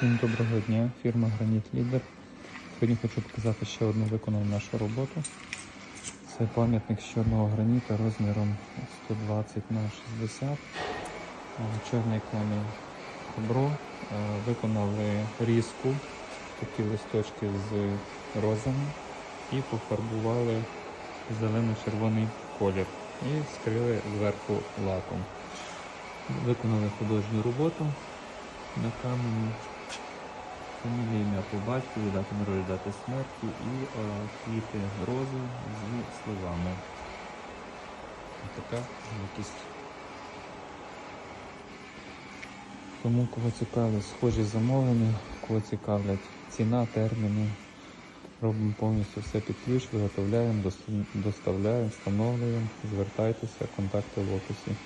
Всім доброго дня, фірма Граніт Лідер. Сьогодні хочу показати ще одну виконану нашу роботу. Це пам'ятник з чорного граніта розміром 120 на 60. Е, Чорний камінь хабро. Е, Виконали різку, такі листочки з розами і пофарбували зелено-червоний колір і скрили зверху лаком. Виконали художню роботу на камені. Фамілія ім'я по батькові, дата народження, дати смерті і е, квіти рози зі словами. Така якість. Тому кого цікавлять схожі замовлення, кого цікавлять ціна, терміни. Робимо повністю все під ключ, виготовляємо, доставляємо, встановлюємо. Звертайтеся, контакти в описі.